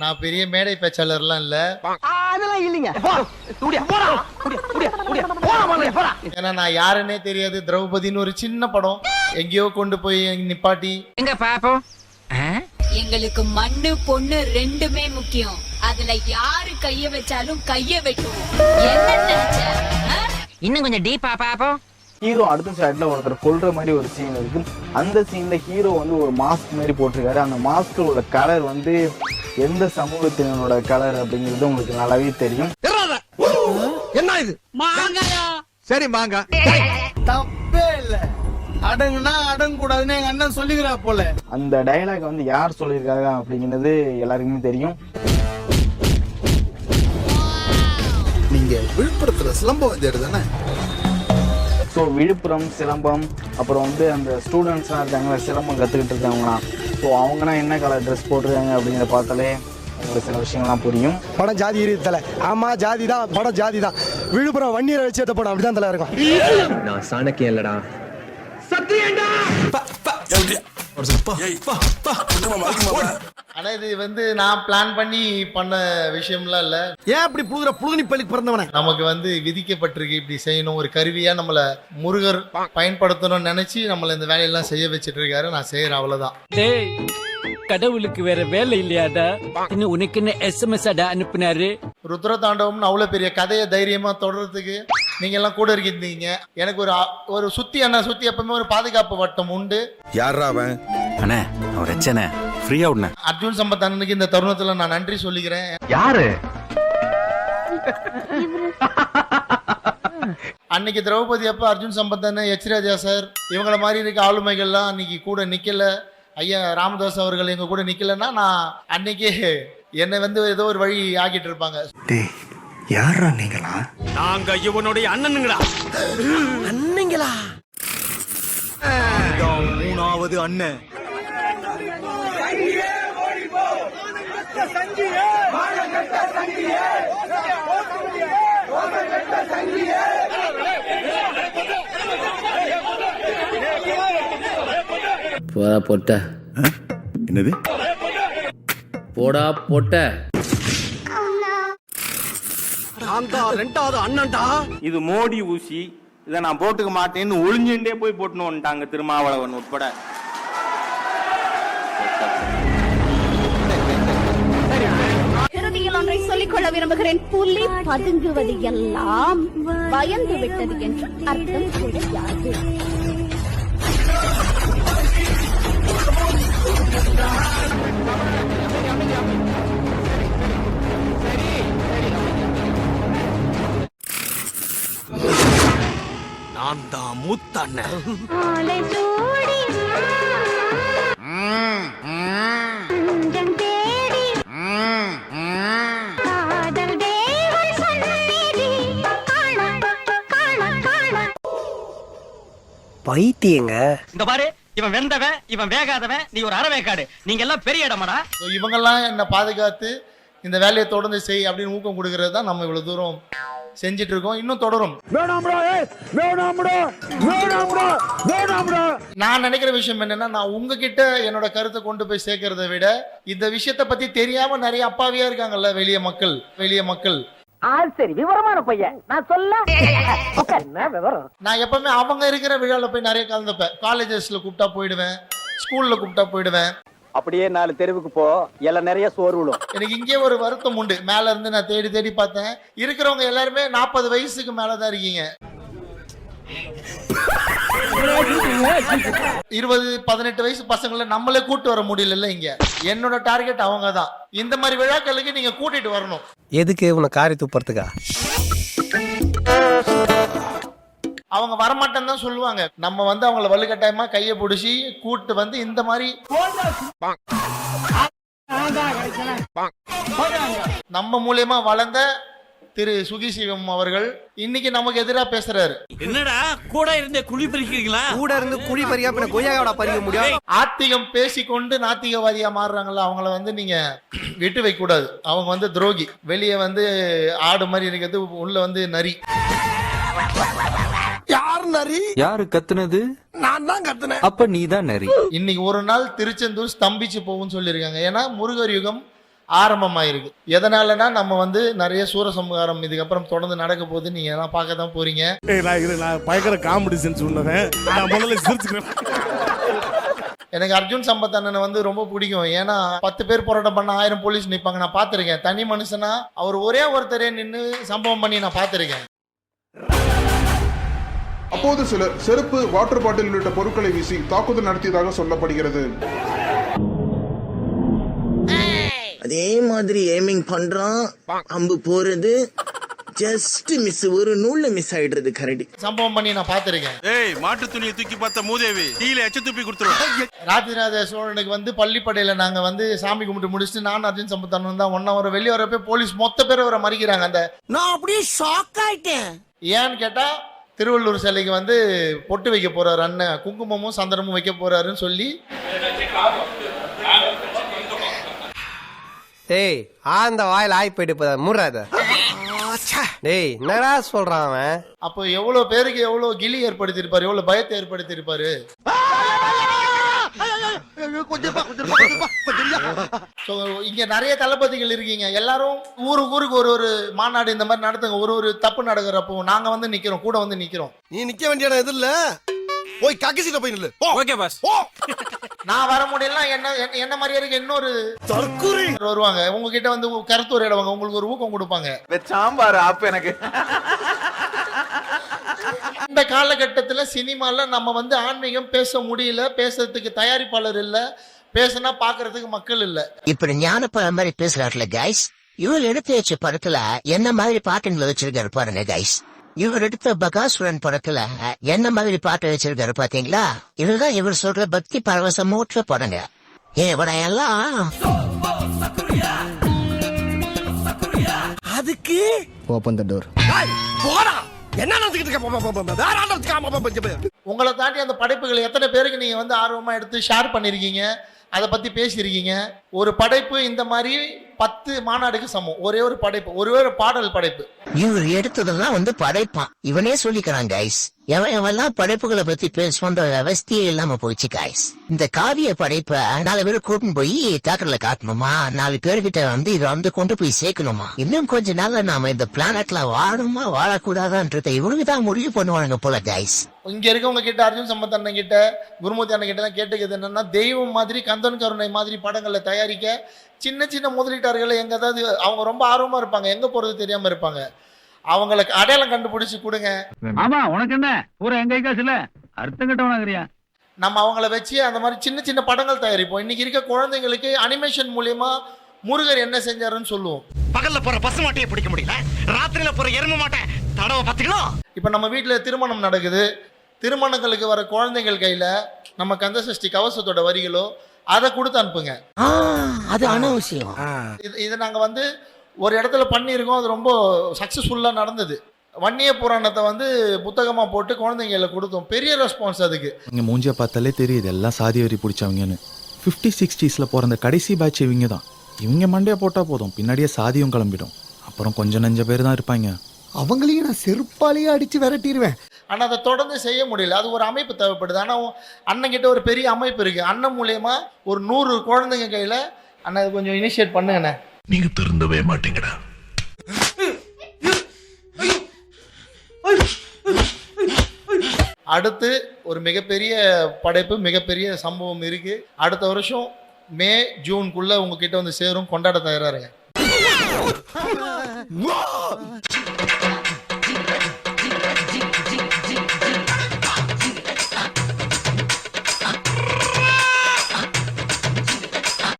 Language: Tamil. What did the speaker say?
நான் பெரிய மேடை பேச்சாளர்லாம் இல்ல. அதெல்லாம் இல்லைங்க. ஏன்னா நான் யாருன்னே தெரியாது. திரௌபதின்னு ஒரு சின்ன படம். எங்கேயோ கொண்டு போய் நிப்பாட்டி. எங்க பாப்போம் எங்களுக்கு மண்ணு பொண்ணு ரெண்டுமே முக்கியம். அதுல யாரு கைய வச்சாலும் கைய வெட்டுவோம் என்ன நினைச்ச? இன்னும் கொஞ்சம் டீப்பா பாப்போம் ஹீரோ அடுத்த சைட்ல ஒருத்தர் கொல்ற மாதிரி ஒரு சீன் இருக்கு. அந்த சீன்ல ஹீரோ வந்து ஒரு மாஸ்க் மாதிரி போட்டிருக்காரு. அந்த மாஸ்கோட கலர் வந்து எந்த சமூகத்தினரோட கலர் அப்படிங்கிறது உங்களுக்கு நல்லாவே தெரியும். என்ன இது? சரி மாங்க. தப்பே இல்ல. அடங்குனா அடங்க கூடாதுன்னு எங்க அண்ணன் சொல்லிக்கிறா போல. அந்த டயலாக் வந்து யார் சொல்லியிருக்காங்க அப்படிங்கிறது எல்லாருக்குமே தெரியும். நீங்க விழுப்புரத்துல சிலம்பம் வாத்தியார் தானே? ஸோ விழுப்புரம் சிலம்பம் அப்புறம் வந்து அந்த ஸ்டூடெண்ட்ஸ்லாம் இருக்காங்களா சிலம்பம் கற்றுக்கிட்டு இருக்காங்களாம் ஸோ அவங்கன்னா என்ன கலர் ட்ரெஸ் போட்டிருக்காங்க அப்படிங்கிறத பார்த்தாலே உங்களுக்கு சில விஷயங்கள்லாம் புரியும். படம் ஜாதி இருக்கு தலை ஆமா ஜாதி தான் படம் ஜாதி தான் விழுப்புரம் வன்னியரை வச்சு எடுத்த படம் அப்படிதான் தலை இருக்கும். நான் சாணக்கியம் இல்லடா. ஆனா இது வந்து நான் பிளான் பண்ணி பண்ண விஷயம்லாம் இல்ல. ஏன் அப்படி புழுகுற புழுகுனி பள்ளி பிறந்தவனே? நமக்கு வந்து விதிக்கப்பட்டிருக்கு இப்படி செய்யணும். ஒரு கருவியா நம்மள முருகர் பயன்படுத்தணும்னு நினைச்சு நம்மள இந்த வேலையெல்லாம் செய்ய வச்சிட்டு இருக்காரு நான் செய்யறேன் அவ்வளவுதான். டேய் கடவுளுக்கு வேற வேலை இல்லையாடா? இன்னும் உனக்கு என்ன எஸ்எம்எஸ் அடா அனுப்புனாரு? ருத்ர தாண்டவம்னு அவ்வளவு பெரிய கதையை தைரியமா தொடர்றதுக்கு நீங்க எல்லாம் கூட இருக்கீங்க எனக்கு ஒரு ஒரு சுத்தி என்ன சுத்தி எப்பவுமே ஒரு பாதுகாப்பு வட்டம் உண்டு. யாரா அவன்? அண்ணே அவர் எச்சனே ஃப்ரீயா விடுனே அர்ஜுன் சம்பத் அண்ணனுக்கு இந்த தருணத்துல நான் நன்றி சொல்லிக்கிறேன். யாரு? அன்னைக்கு திரௌபதி அப்ப அர்ஜுன் சம்பத் அண்ணன் எச் ராஜா சார் இவங்கள மாதிரி இருக்க ஆளுமைகள்லாம் அன்னைக்கு கூட நிக்கல. ஐயா ராமதாஸ் அவர்கள் எங்க கூட நிக்கலன்னா நான் அன்னைக்கு என்னை வந்து ஏதோ ஒரு வழி ஆக்கிட்டு இருப்பாங்க. டேய் யாரா நீங்களா? நாங்க இவனுடைய அண்ணனுங்களா? அண்ணங்களா மூணாவது அண்ணன். போடா பொட்ட. என்னது? போடா பொட்ட. நான் தான் ரெண்டாவது அண்ணன்டா. இது மோடி ஊசி. இதை நான் போட்டுக்க மாட்டேன்னு ஒளிஞ்சுட்டே போய் போட்டுன்னு வந்துட்டாங்க திருமாவளவன் உட்பட. இறுதியில் ஒன்றை சொல்லிக் கொள்ள விரும்புகிறேன். புலி பதுங்குவது எல்லாம் பயந்து விட்டது என்று அர்த்தம் கிடையாது நான் தான் மூத்த பைத்தியங்க. இந்த பாரு இவன் வெந்தவன் இவன் வேகாதவன் நீ ஒரு அறவேக்காடு. நீங்க எல்லாம் பெரிய இடமாடா. இவங்கெல்லாம் என்னை பாதுகாத்து இந்த வேலையை தொடர்ந்து செய் அப்படின்னு ஊக்கம் கொடுக்கறது தான் நம்ம இவ்வளவு தூரம் செஞ்சிட்டு இருக்கோம். இன்னும் தொடரும். நான் நினைக்கிற விஷயம் என்னன்னா நான் உங்ககிட்ட என்னோட கருத்தை கொண்டு போய் சேர்க்கறத விட இந்த விஷயத்தை பத்தி தெரியாம நிறைய அப்பாவியா இருக்காங்கல்ல வெளிய மக்கள் வெளிய மக்கள். ஆள் சரி விவரமான பையன். நான் சொல்ல? என்ன விவரம்? நான் எப்பவுமே அவங்க இருக்கிற விழால போய் நிறைய கலந்துப்பேன். காலேஜஸ்ல கூப்பிட்டா போயிடுவேன். ஸ்கூல்ல கூப்பிட்டா போயிடுவேன். அப்படியே நாலு தெருவுக்கு போ. எல்லாம் நிறைய சோறு விழும் எனக்கு இங்கே ஒரு வருத்தம் உண்டு. மேல இருந்து நான் தேடி தேடி பார்த்தேன். இருக்கிறவங்க எல்லாருமே நாற்பது வயசுக்கு மேலதான் இருக்கீங்க. இருபது பதினெட்டு வயசு பசங்களை நம்மளே கூட்டு வர முடியல இங்க. என்னோட டார்கெட் அவங்க தான் இந்த மாதிரி விழாக்களுக்கு நீங்க கூட்டிட்டு வரணும். எதுக்கு உன்னை காரி துப்புறதுக்கா? அவங்க வரமாட்டேன்னு தான் சொல்லுவாங்க. நம்ம வந்து அவங்கள வலுக்கட்டாயமா கையை பிடிச்சி கூட்டு வந்து இந்த மாதிரி நம்ம மூலியமா வளர்ந்த திரு சுகிசிவம் அவர்கள் இன்னைக்கு நமக்கு எதிரா பேசுறாரு. என்னடா? கூட இருந்தே குழி பறிக்கிறீங்களா? கூட இருந்து குழி பறியா பின்ன கொய்யாவோட பறிக்க முடியும்? ஆத்திகம் பேசிக்கொண்டு நாத்திகவாதியா மாறுறாங்கல்ல அவங்கள வந்து நீங்க விட்டு வைக்க கூடாது. அவங்க வந்து துரோகி. வெளியே வந்து ஆடு மாதிரி இருக்கிறது உள்ள வந்து நரி. யார் நரி? யாரு கத்துனது? நான் தான் கத்துனேன். அப்ப நீ தான் நரி. இன்னைக்கு ஒரு நாள் திருச்செந்தூர் ஸ்தம்பிச்சு போகும்னு சொல்லியிருக்காங்க. ஏன்னா முருகர் யுகம் ஆரம்பமாயிருக்கு. எதனாலனா நம்ம வந்து நிறைய சூரசம்ஹாரம் இதுக்கப்புறம் தொடர்ந்து நடக்க போகுது. நீங்க எல்லாம் பார்க்க தான் போறீங்க. நான் பயங்கர காமெடி சென்ஸ் உள்ளவன் நான் முதல்ல சிரிச்சுக்கிறேன். எனக்கு அர்ஜுன் சம்பத் அண்ணனை வந்து ரொம்ப பிடிக்கும். ஏன்னா பத்து பேர் போராட்டம் பண்ண ஆயிரம் போலீஸ் நிப்பாங்க. நான் பார்த்திருக்கேன். தனி மனுஷனா அவர் ஒரே ஒருத்தரே நின்று சம்பவம் பண்ணி நான் பார்த்திருக்கேன். அப்போது சிலர் செருப்பு வாட்டர் பாட்டில் உள்ளிட்ட பொருட்களை வீசி தாக்குதல் நடத்தியதாக சொல்லப்படுகிறது. அதே மாதிரி ஏமிங் பண்றான். அம்பு போறது. ஜஸ்ட் மிஸ் ஒரு நூல்ல மிஸ் ஆயிடுறது கரடி. சம்பவம் பண்ணி நான் பார்த்திருக்கேன். ஏய் மாட்டு துணியை தூக்கி பார்த்த மூதேவி கீழே எச்ச துப்பி கொடுத்துருவோம் ராஜராஜ சோழனுக்கு வந்து பள்ளிப்படையில நாங்க வந்து சாமி கும்பிட்டு முடிச்சுட்டு நான் அர்ஜுன் சம்பத் அண்ணன் தான் ஒன்னா வர வெளியே வரப்ப போலீஸ் மொத்த பேர் அவரை மறிக்கிறாங்க அந்த நான் அப்படியே ஷாக் ஆயிட்டேன். ஏன்னு கேட்டா திருவள்ளூர் சிலைக்கு வந்து பொட்டு வைக்க போறாரு அண்ணன். குங்குமமும் சந்தனமும் வைக்க போறாருன்னு சொல்லி டேய் ஆந்த வாயில் ஆய் போயிட்டு போதா முறாத டேய் என்னடா சொல்றான் அவன்? அப்போ எவ்வளவு பேருக்கு எவ்வளவு கிளி ஏற்படுத்தியிருப்பாரு எவ்வளவு பயத்தை ஏற்படுத்தியிருப்பாரு? So, இங்க நிறைய தளபதிகள் இருக்கீங்க. எல்லாரும் ஊருக்கு ஊருக்கு ஒரு ஒரு மாநாடு இந்த மாதிரி நடத்துங்க. ஒரு ஒரு தப்பு நடக்கிறப்போ நாங்க வந்து நிக்கிறோம் கூட வந்து நிக்கிறோம். நீ நிக்க வேண்டிய இடம் எது இல்ல. போய் கக்கசில போய் நில்லு. ஓகே பாஸ் நான் வர முடியல என்ன என்ன- என்ன மாதிரியே இருக்க இன்னொரு வருவாங்க. உங்ககிட்ட வந்து கருத்து உரையிடுவாங்க. உங்களுக்கு ஒரு ஊக்கம் கொடுப்பாங்க. சாம்பார் ஆப் எனக்கு. இந்த காலகட்டத்துல சினிமால நம்ம வந்து ஆன்மீகம் பேச முடியல பேசுறதுக்கு தயாரிப்பாளர் இல்ல பேசினா பாக்குறதுக்கு மக்கள் இல்ல. இப்படி ஞானப்பழ மாதிரி பேசுறாருல கைஸ் இவர் எடுத்து வச்ச படத்துல என்ன மாதிரி பாட்டுங்களை வச்சிருக்காரு பாருங்க கைஸ் இவர் எடுத்த பகாசுரன் படத்துல என்ன மாதிரி பாட்டு வச்சிருக்காரு பாத்தீங்களா? இதுதான் இவர் சொல்ற பக்தி பரவசமூற்ற படங்க. எல்லாம் அதுக்கு? ஓபன் த டோர் போடா. உங்களை தாண்டி அந்த படைப்புகளை எத்தனை பேருக்கு நீங்க வந்து ஆர்வமா எடுத்து ஷேர் பண்ணிருக்கீங்க? அதை பத்தி பேசியிருக்கீங்க. ஒரு படைப்பு இந்த மாதிரி பத்து மாநாடுக்கு சமம். ஒரே ஒரு படைப்பு ஒரே ஒரு பாடல் படைப்பு. இவர் எடுத்ததெல்லாம் வந்து படைப்பான். இவனே சொல்லிக்கிறான் கைஸ் எவன் எவெல்லாம் படைப்புகளை பத்தி பேசுவான்ற அவஸ்தையே இல்லாம போயிடுச்சு கைஸ் இந்த காவிய படைப்ப நாலு பேர் கூப்பிட்டு போய் தேட்டர்ல காட்டணுமா? நாலு பேர்கிட்ட வந்து இதை வந்து கொண்டு போய் சேர்க்கணுமா? இன்னும் கொஞ்ச நாள்ல நாம இந்த பிளானட்ல வாழணுமா வாழக்கூடாதான்றத இவனுக்கு தான் முடிவு பண்ணுவானுங்க போல கைஸ் இங்க இருக்கவங்க கிட்ட அர்ஜுன் சம்பத் அண்ணன் கிட்ட குருமூர்த்தி அண்ணன் கிட்ட எல்லாம் கேட்டுக்கிறது என்னன்னா தெய்வம் மாதிரி கந்தன் கருணை மாதிரி படங்களை தயாரிக்க சின்ன சின்ன முதலீட்டாளர்களை எங்க அதாவது அவங்க ரொம்ப ஆர்வமா இருப்பாங்க. எங்க போறது தெரியாம இருப்பாங்க. அவங்களுக்கு அடையாளம் கண்டுபிடிச்சு கொடுங்க. ஆமா உனக்கு என்ன? பூரா எங்க காசு இல்ல அர்த்தம் கட்டவனாகிறியா நம்ம அவங்கள வச்சு அந்த மாதிரி சின்ன சின்ன படங்கள் தயாரிப்போம். இன்னைக்கு இருக்க குழந்தைங்களுக்கு அனிமேஷன் மூலியமா முருகர் என்ன செஞ்சாருன்னு சொல்லுவோம். பகல்ல போற பசு மாட்டையே பிடிக்க முடியல ராத்திரியில போற எரும மாட்டை தடவை பத்துக்கிலோ இப்போ நம்ம வீட்டில் திருமணம் நடக்குது. திருமணங்களுக்கு வர குழந்தைகள் கையில் நம்ம கந்தசஷ்டி கவசத்தோட வரிகளோ அதை கொடுத்து அனுப்புங்க. அது அனாவசியம் இது இதை நாங்கள் வந்து ஒரு இடத்துல பண்ணியிருக்கோம் அது ரொம்ப சக்ஸஸ்ஃபுல்லாக நடந்தது. வன்னிய புராணத்தை வந்து புத்தகமாக போட்டு குழந்தைங்கள கொடுத்தோம். பெரிய ரெஸ்பான்ஸ் அதுக்கு. இங்க மூஞ்சிய பார்த்தாலே தெரியுது எல்லாம் சாதி வரி பிடிச்சவங்கன்னு. ஃபிஃப்டி சிக்ஸ்டீஸில் பிறந்த கடைசி பேட்ச் இவங்க தான். இவங்க மண்டையை போட்டால் போதும் பின்னாடியே சாதியும் கிளம்பிடும். அப்புறம் கொஞ்சம் நஞ்ச பேர் தான் இருப்பாங்க. அவங்களையும் நான் செருப்பாலேயே அடிச்சு விரட்டிடுவேன் ஆனால் அதை தொடர்ந்து செய்ய முடியல. அது ஒரு அமைப்பு தேவைப்படுது. ஆனால் அண்ணன் ஒரு பெரிய அமைப்பு இருக்குது அண்ணன் மூலயமா ஒரு நூறு குழந்தைங்க கையில் அண்ணன் இது கொஞ்சம் இனிஷியேட் பண்ணுங்கண்ணே. நீங்க திருந்தவே மாட்டீங்கடா. அடுத்து ஒரு மிகப்பெரிய படைப்பு மிகப்பெரிய சம்பவம் இருக்கு. அடுத்த வருஷம் மே ஜூன்குள்ள உங்ககிட்ட வந்து சேரும் கொண்டாட தயாரா இருங்க.